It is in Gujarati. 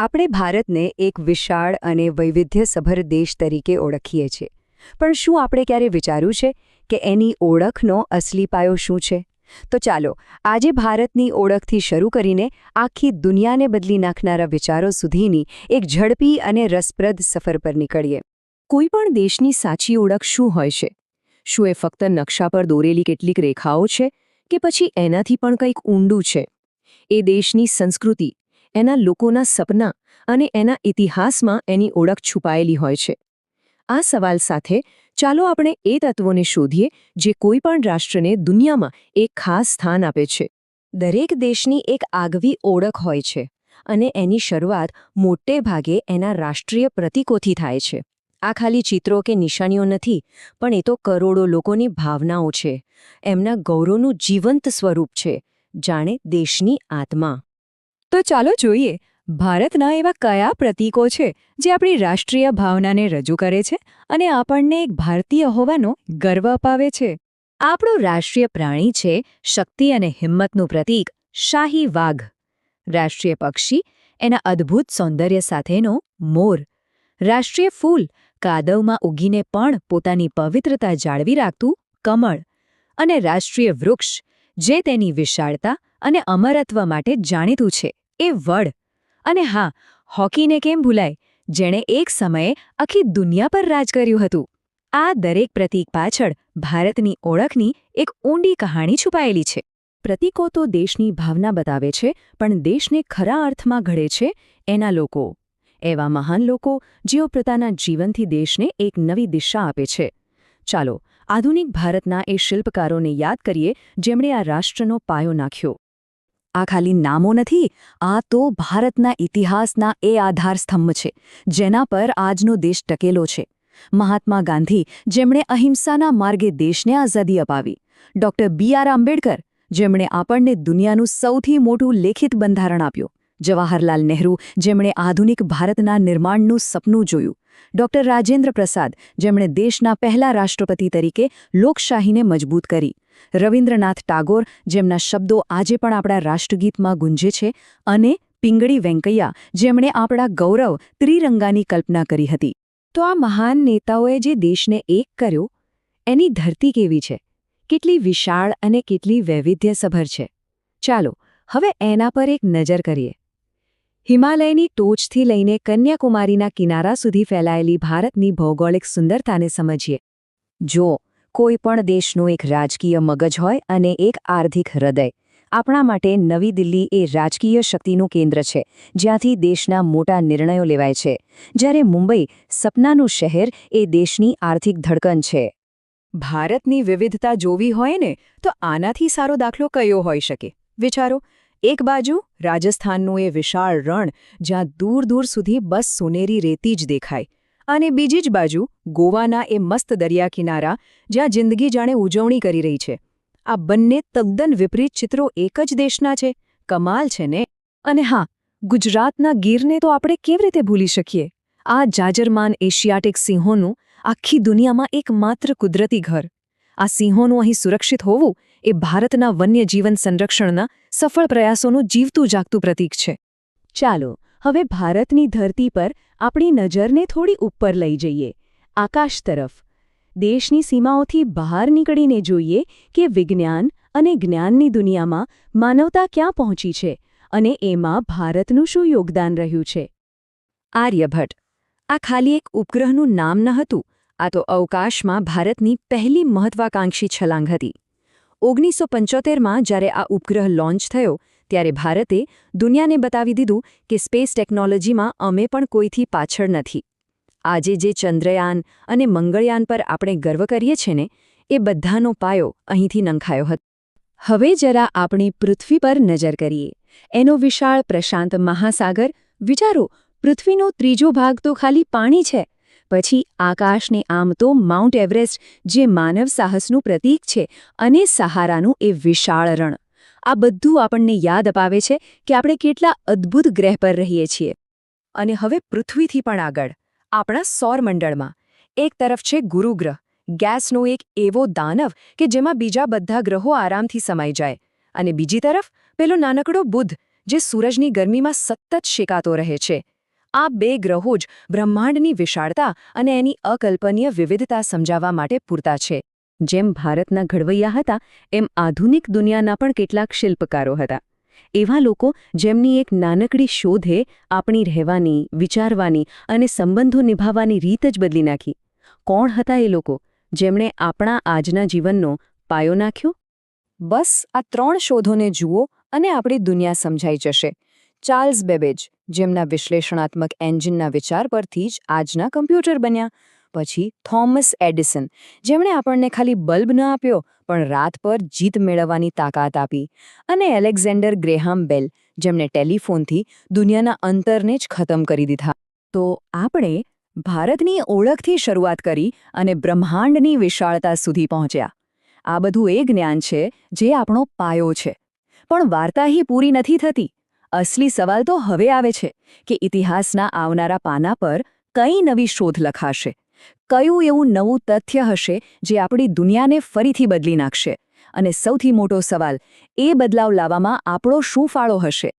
આપણે ભારતને એક વિશાળ અને વૈવિધ્યસભર દેશ તરીકે ઓળખીએ છીએ. પણ શું આપણે ક્યારે વિચાર્યું છે કે એની ઓળખનો અસલી પાયો શું છે? તો ચાલો, આજે ભારતની ઓળખથી શરૂ કરીને આખી દુનિયાને બદલી નાખનારા વિચારો સુધીની એક ઝડપી અને રસપ્રદ સફર પર નીકળીએ. કોઈ પણ દેશની સાચી ઓળખ શું હોય છે? શું એ ફક્ત નકશા પર દોરેલી કેટલીક રેખાઓ છે કે પછી એનાથી પણ કંઈક ઊંડું છે? એ દેશની સંસ્કૃતિ એના લોકોના સપના અને એના ઇતિહાસમાં એની ઓળખ છુપાયેલી હોય છે. આ સવાલ સાથે ચાલો આપણે એ તત્વોને શોધીએ જે કોઈ પણ રાષ્ટ્રને દુનિયામાં એક ખાસ સ્થાન આપે છે. દરેક દેશની એક આગવી ઓળખ હોય છે અને એની શરૂઆત મોટે ભાગે એના રાષ્ટ્રીય પ્રતીકોથી થાય છે. આ ખાલી ચિત્રો કે નિશાનીઓ નથી, પણ એ તો કરોડો લોકોની ભાવનાઓ છે. એમના ગૌરવનું જીવંત સ્વરૂપ છે. જાણે દેશની આત્મા. તો ચાલો જોઈએ, ભારતના એવા કયા પ્રતીકો છે જે આપણી રાષ્ટ્રીય ભાવનાને રજૂ કરે છે અને આપણને એક ભારતીય હોવાનો ગર્વ અપાવે છે? આપણું રાષ્ટ્રીય પ્રાણી છે શક્તિ અને હિંમતનું પ્રતીક શાહી વાઘ. રાષ્ટ્રીય પક્ષી એના અદ્ભુત સૌંદર્ય સાથેનો મોર. રાષ્ટ્રીય ફૂલ કાદવમાં ઉગીને પણ પોતાની પવિત્રતા જાળવી રાખતું કમળ. અને રાષ્ટ્રીય વૃક્ષ જે તેની વિશાળતા અને અમરત્વ માટે જાણીતું છે. એ વડ. અને હા, હોકીને કેમ ભૂલાય? જેણે એક સમયે આખી દુનિયા પર રાજ કર્યું હતું. આ દરેક પ્રતીક પાછળ ભારતની ઓળખની એક ઊંડી કહાણી છુપાયેલી છે. પ્રતીકો તો દેશની ભાવના બતાવે છે, પણ દેશને ખરા અર્થમાં ઘડે છે એના લોકો. એવા મહાન લોકો જેઓ પોતાના જીવનથી દેશને એક નવી દિશા આપે છે. ચાલો, આધુનિક ભારતના એ શિલ્પકારોને યાદ કરીએ, જેમણે આ રાષ્ટ્રનો પાયો નાખ્યો. આ ખાલી નામો નથી, આ તો ભારતના ઇતિહાસના એ આધારસ્તંભ છે, જેના પર આજનો દેશ ટકેલો છે. મહાત્મા ગાંધી, જેમણે અહિંસાના માર્ગે દેશને આઝાદી અપાવી. ડોક્ટર બી આર આંબેડકર, જેમણે આપણને દુનિયાનું સૌથી મોટું લેખિત બંધારણ આપ્યું. જવાહરલાલ નહેરુ, જેમણે આધુનિક ભારતના નિર્માણનું સપનું જોયું. ડોક્ટર રાજેન્દ્ર પ્રસાદ, જેમણે દેશના પહેલા રાષ્ટ્રપતિ તરીકે લોકશાહીને મજબૂત કરી. રવિન્દ્રનાથ ટાગોર, જેમના શબ્દો આજે પણ આપણા રાષ્ટ્રગીતમાં ગુંજે છે, અને પિંગળી વેંકૈયા, જેમણે આપણા ગૌરવ ત્રિરંગાની કલ્પના કરી હતી. તો આ મહાન નેતાઓએ જે દેશને એક કર્યો, એની ધરતી કેવી છે? કેટલી વિશાળ અને કેટલી વૈવિધ્યસભર છે? ચાલો, હવે એના પર એક નજર કરીએ. હિમાલયની ટોચથી લઈને કન્યાકુમારીના કિનારા સુધી ફેલાયેલી ભારતની ભૌગોલિક સુંદરતાને સમજીએ. જો કોઈ પણ દેશનું એક રાજકીય મગજ હોય અને એક આર્થિક હૃદય, આપણા માટે નવી દિલ્હી એ રાજકીય શક્તિનું કેન્દ્ર છે, જ્યાંથી દેશના મોટા નિર્ણયો લેવાય છે. જ્યારે મુંબઈ સપનાનું શહેર એ દેશની આર્થિક ધડકન છે. ભારતની વિવિધતા જોવી હોય ને, તો આનાથી સારો દાખલો કયો હોઈ શકે? વિચારો એક બાજુ રાજસ્થાનનું એ વિશાળ રણ જ્યાં દૂર દૂર સુધી બસ સોનેરી રેતી જ દેખાય અને બીજી જ બાજુ ગોવાના એ મસ્ત દરિયા કિનારા જ્યાં જિંદગી જાણે ઉજવણી કરી રહી છે. આ બંને તદ્દન વિપરીત ચિત્રો એક જ દેશના છે. કમાલ છે ને? અને હા, ગુજરાતના ગીરને તો આપણે કેવી રીતે ભૂલી શકીએ? આ જાજરમાન એશિયાટિક સિંહોનું આખી દુનિયામાં એકમાત્ર કુદરતી ઘર. આ સિંહોનું અહીં સુરક્ષિત હોવું એ ભારતના વન્યજીવન સંરક્ષણના સફળ પ્રયાસોનું જીવતું જાગતું પ્રતીક છે. ચાલો, હવે ભારતની ધરતી પર આપણી નજરને થોડી ઉપર લઈ જઈએ. આકાશ તરફ. દેશની સીમાઓથી બહાર નીકળીને જોઈએ કે વિજ્ઞાન અને જ્ઞાનની દુનિયામાં માનવતા ક્યાં પહોંચી છે અને એમાં ભારતનું શું યોગદાન રહ્યું છે. આર્યભટ્ટ. આ ખાલી એક ઉપગ્રહનું નામ ન હતું, આ તો અવકાશમાં ભારતની પહેલી મહત્વાકાંક્ષી છલાંગ હતી. ઓગણીસો પંચોતેરમાં જ્યારે આ ઉપગ્રહ લોન્ચ થયો, ત્યારે ભારતે દુનિયાને બતાવી દીધું કે સ્પેસ ટેકનોલોજીમાં અમે પણ કોઈથી પાછળ નથી. આજે જે ચંદ્રયાન અને મંગળયાન પર આપણે ગર્વ કરીએ છીએ ને, એ બધાનો પાયો અહીંથી નંખાયો હતો. હવે જરા આપણી પૃથ્વી પર નજર કરીએ. એનો વિશાળ પ્રશાંત મહાસાગર, વિચારો, પૃથ્વીનો ત્રીજો ભાગ તો ખાલી પાણી છે. પછી આકાશને આમ તો માઉન્ટ એવરેસ્ટ, જે માનવ સાહસનું પ્રતીક છે અને સહારાનું એ વિશાળ રણ. આ બધું આપણને યાદ અપાવે છે કે આપણે કેટલા અદ્ભુત ગ્રહ પર રહીએ છીએ. અને હવે પૃથ્વીથી પણ આગળ, આપણા સૌરમંડળમાં. એક તરફ છે ગુરુગ્રહ, ગેસનો એક એવો દાનવ કે જેમાં બીજા બધા ગ્રહો આરામથી સમાઈ જાય. અને બીજી તરફ પેલો નાનકડો બુધ, જે સૂરજની ગરમીમાં સતત શેકાતો રહે છે. આ બે ગ્રહો જ બ્રહ્માંડની વિશાળતા અને એની અકલ્પનીય વિવિધતા સમજાવવા માટે પૂરતા છે. જેમ ભારતના ઘડવૈયા હતા, એમ આધુનિક દુનિયાના પણ કેટલાક શિલ્પકારો હતા. એવા લોકો જેમની એક નાનકડી શોધે આપણી રહેવાની, વિચારવાની અને સંબંધો નિભાવવાની રીત જ બદલી નાખી. કોણ હતા એ લોકો? જેમણે આપણા આજના જીવનનો પાયો નાખ્યો? બસ, આ ત્રણ શોધોને જુઓ અને આપણી દુનિયા સમજાઈ જશે. ચાર્લ્સ બેબેજ જેમના વિશ્લેષણાત્મક એન્જિનના વિચાર પરથી જ આજના કમ્પ્યુટર બન્યા. પછી થોમસ એડિસન, જેમણે આપણને ખાલી બલ્બ ન આપ્યો, પણ રાત પર જીત મેળવવાની તાકાત આપી. અને એલેક્ઝેન્ડર ગ્રેહામ બેલ, જેમણે ટેલિફોનથી દુનિયાના અંતરને જ ખતમ કરી દીધા. તો આપણે ભારતની ઓળખથી શરૂઆત કરી અને બ્રહ્માંડની વિશાળતા સુધી પહોંચ્યા. આ બધું એ જ્ઞાન છે જે આપણો પાયો છે. પણ વાર્તા પૂરી નથી થતી. અસલી સવાલ તો હવે આવે છે કે ઇતિહાસના આવનારા પાના પર કઈ નવી શોધ લખાશે? કયું એવું નવું તથ્ય હશે જે આપણી દુનિયાને ફરીથી બદલી નાખશે? અને સૌથી મોટો સવાલ, એ બદલાવ લાવવામાં આપણો શું ફાળો હશે?